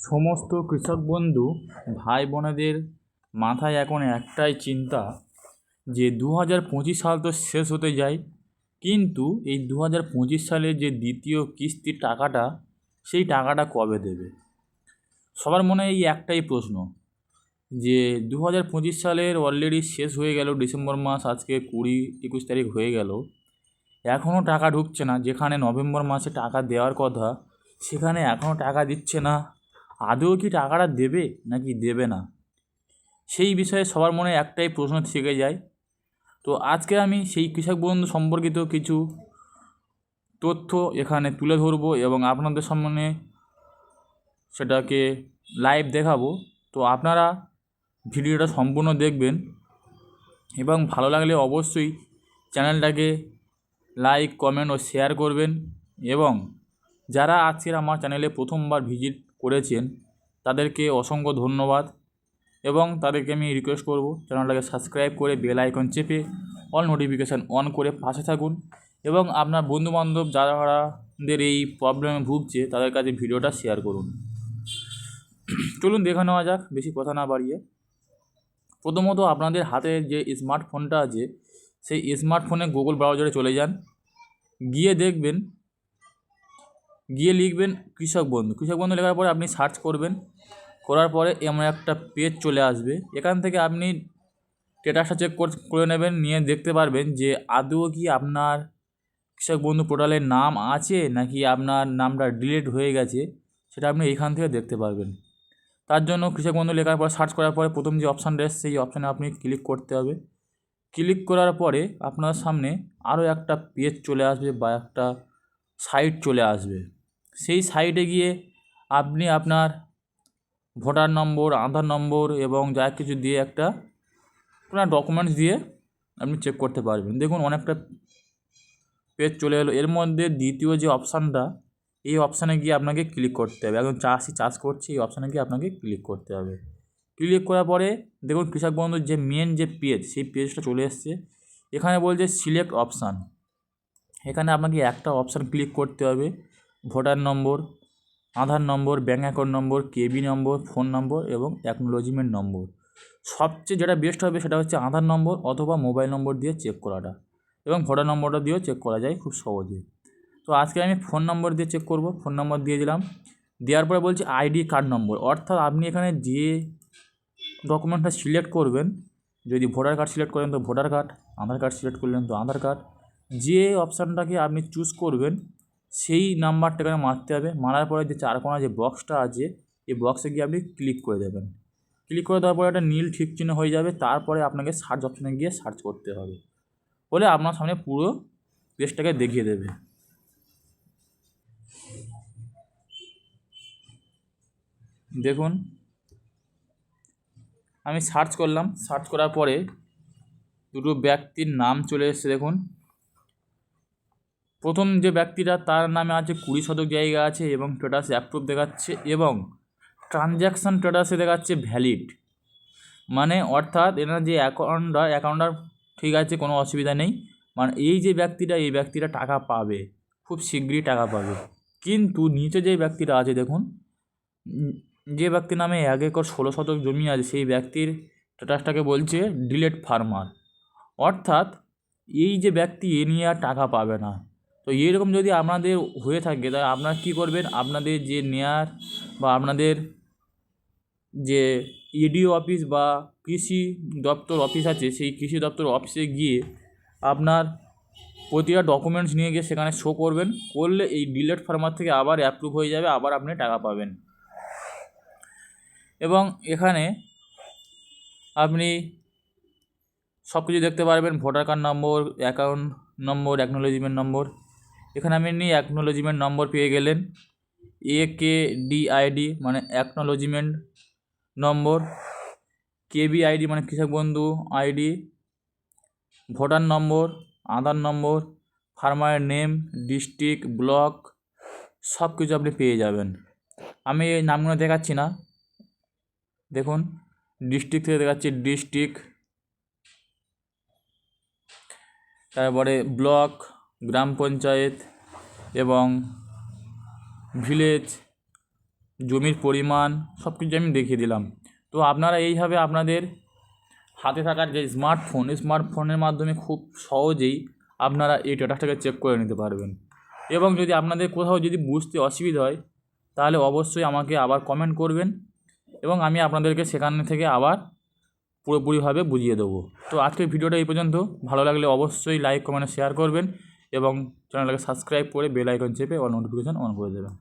সমস্ত কৃষক বন্ধু ভাই বোনেদের মাথায় এখন একটাই চিন্তা যে দু হাজার পঁচিশ সাল তো শেষ হতে যায় কিন্তু এই দু হাজার পঁচিশ সালে যে দ্বিতীয় কিস্তির টাকাটা, সেই টাকাটা কবে দেবে? সবার মনে এই একটাই প্রশ্ন যে দু হাজার পঁচিশ সালের অলরেডি শেষ হয়ে গেল, ডিসেম্বর মাস, আজকে কুড়ি, একুশ তারিখ হয়ে গেল। এখনও টাকা ঢুকছে না, যেখানে নভেম্বর মাসে টাকা দেওয়ার কথা, সেখানে এখনও টাকা দিচ্ছে না। আদৌ কি টাকাটা দেবে নাকি দেবে না? সেই বিষয়ে সবার মনে একটাই প্রশ্ন থেকে যায়। তো আজকে আমি সেই কৃষক বন্ধু সম্পর্কিত কিছু তথ্য এখানে তুলে ধরবো এবং আপনাদের সামনে সেটাকে লাইভ দেখাবো। তো আপনারা ভিডিওটা সম্পূর্ণ দেখবেন এবং ভালো লাগলে অবশ্যই চ্যানেলটাকে লাইক কমেন্ট ও শেয়ার করবেন এবং যারা আজকের আমার চ্যানেলে প্রথমবার ভিজিট করেছেন, তাদেরকে অসংখ্য ধন্যবাদ এবং তাদেরকে আমি রিকোয়েস্ট করব চ্যানেলটাকে সাবস্ক্রাইব করে বেল আইকন চেপে অল নোটিফিকেশান অন করে পাশে থাকুন এবং আপনার বন্ধুবান্ধব যারাদের এই প্রবলেমে ভুগছে, তাদের কাছে ভিডিওটা শেয়ার করুন। চলুন দেখে নেওয়া যাক, বেশি কথা না বাড়িয়ে। প্রথমত আপনাদের হাতে যে স্মার্টফোনটা আছে, সেই স্মার্টফোনে গুগল ব্রাউজারে চলে যান। গিয়ে দেখবেন গিয়ে লিখবেন কৃষক বন্ধু। কৃষক বন্ধু লেখার পরে আপনি সার্চ করবেন। করার পরে এমন একটা পেজ চলে আসবে। এখান থেকে আপনি স্ট্যাটাসটা চেক করে নেবেন, নিয়ে দেখতে পারবেন যে আদৌ কি আপনার কৃষক বন্ধু পোর্টালের নাম আছে নাকি আপনার নামটা ডিলিট হয়ে গেছে, সেটা আপনি এখান থেকে দেখতে পারবেন। তার জন্য কৃষক বন্ধু লেখার পর সার্চ করার পরে প্রথম যে অপশানটা এসছে সেই অপশানে আপনি ক্লিক করতে হবে। ক্লিক করার পরে আপনার সামনে আরও একটা পেজ চলে আসবে বা একটা সাইট চলে আসবে। সেই সাইটে গিয়ে আপনি আপনার ভোটার নম্বর, আধার নম্বর এবং যা কিছু দিয়ে একটা আপনার ডকুমেন্টস দিয়ে আপনি চেক করতে পারবেন। দেখুন অনেকটা পেজ চলে এলো। এর মধ্যে দ্বিতীয় যে অপশানটা এই অপশানে গিয়ে আপনাকে ক্লিক করতে হবে। একজন চাষি চাষ করছে, এই অপশানে গিয়ে আপনাকে ক্লিক করতে হবে। ক্লিক করার পরে দেখুন কৃষক বন্ধুর যে মেন যে পেজ সেই পেজটা চলে এসছে। এখানে বলছে সিলেক্ট অপশান এখানে আপনাকে একটা অপশান ক্লিক করতে হবে। Voter number, Aadhaar number, bank account number, KB number, phone number এবং অ্যাকনোলজিমেন্ট নম্বর। সবচেয়ে যেটা বেস্ট হবে সেটা হচ্ছে আধার নম্বর অথবা মোবাইল নম্বর দিয়ে চেক করাটা এবং ভোটার নম্বরটা দিয়েও চেক করা যায় খুব সহজে। তো আজকে আমি ফোন নম্বর দিয়ে চেক করব। ফোন নম্বর দিয়ে দিলাম। দেওয়ার পরে বলছি আইডি কার্ড নম্বর অর্থাৎ আপনি এখানে যে ডকুমেন্টটা সিলেক্ট করবেন, যদি ভোটার কার্ড সিলেক্ট করেন তো voter card Aadhaar card select করলেন তো আধার কার্ড যে অপশানটাকে আপনি চুজ করবেন সেই নাম্বারটা এখানে মারতে হবে। মারার পরে যে চারকোনা যে বক্সটা আছে, এই বক্সে গিয়ে আপনি ক্লিক করে দেবেন। ক্লিক করে দেওয়ার পরে একটা নীল ঠিক চিহ্ন হয়ে যাবে। তারপরে আপনাকে সার্চ অপশানে গিয়ে সার্চ করতে হবে। বলে আপনার সামনে পুরো পেজটাকে দেখিয়ে দেবে। দেখুন, আমি সার্চ করলাম। সার্চ করার পরে দুটো ব্যক্তির নাম চলে এসেছে, দেখুন। প্রথম যে ব্যক্তিটা তার নামে আছে কুড়ি শতক জায়গা আছে এবং স্ট্যাটাস অ্যাপ্রুভ দেখাচ্ছে এবং ট্রানজ্যাকশান স্ট্যাটাসে দেখাচ্ছে ভ্যালিড মানে অর্থাৎ এনার যে অ্যাকাউন্টটা অ্যাকাউন্টটা ঠিক আছে, কোনো অসুবিধা নেই। মানে এই যে ব্যক্তিটা, এই ব্যক্তিটা টাকা পাবে, খুব শীঘ্রই টাকা পাবে। কিন্তু নিচে যে ব্যক্তিটা আছে, দেখুন, যে ব্যক্তির নামে এক একর ষোলো শতক জমি আছে, সেই ব্যক্তির স্ট্যাটাসটাকে বলছে ডিলেট ফার্মার অর্থাৎ এই যে ব্যক্তি, এ নিয়ে আর টাকা পাবে না। তো এইরকম যদি আপনাদের হয়ে থাকে, তাহলে আপনারা কী করবেন? আপনাদের যে নেয়ার বা আপনাদের যে ইডিও অফিস বা কৃষি দপ্তর অফিস আছে, সেই কৃষি দপ্তর অফিসে গিয়ে আপনার প্রতিটা ডকুমেন্টস নিয়ে গিয়ে সেখানে শো করবেন। করলে এই ডিলেট ফার্মার থেকে আবার অ্যাপ্রুভ হয়ে যাবে, আবার আপনি টাকা পাবেন। এবং এখানে আপনি সব কিছু দেখতে পারবেন voter card number account number acknowledgement number এখানে আপনি অ্যাকনোলজিমেন্ট নম্বর পেয়ে গেলেন। এ কে ডি আইডি মানে অ্যাকনোলজিমেন্ট নম্বর। কেবি আইডি মানে Krishak Bandhu ID voter number, Aadhaar number, ফার্মারের name, district, block সব কিছু আপনি পেয়ে যাবেন। আমি এই নামগুলো দেখাচ্ছি না। দেখুন, ডিস্ট্রিক্ট থেকে দেখাচ্ছি, ডিস্ট্রিক্ট, তারপরে ব্লক গ্রাম পঞ্চায়েত এবং ভিলেজ, জমির পরিমাণ সব কিছু আমি দেখিয়ে দিলাম। তো আপনারা এইভাবে আপনাদের হাতে থাকার যে স্মার্টফোন স্মার্টফোনের মাধ্যমে খুব সহজেই আপনারা এই স্ট্যাটাসটাকে চেক করে নিতে পারবেন। এবং যদি আপনাদের কোথাও যদি বুঝতে অসুবিধা হয়, তাহলে অবশ্যই আমাকে আবার কমেন্ট করবেন এবং আমি আপনাদেরকে সেখান থেকে আবার পুরোপুরিভাবে বুঝিয়ে দেবো। তো আজকের ভিডিওটা এই পর্যন্ত। ভালো লাগলে অবশ্যই লাইক কমেন্ট শেয়ার করবেন। এবং চ্যানেলটাকে সাবস্ক্রাইব করে বেল আইকন চেপে অল নোটিফিকেশান অন করে দেবেন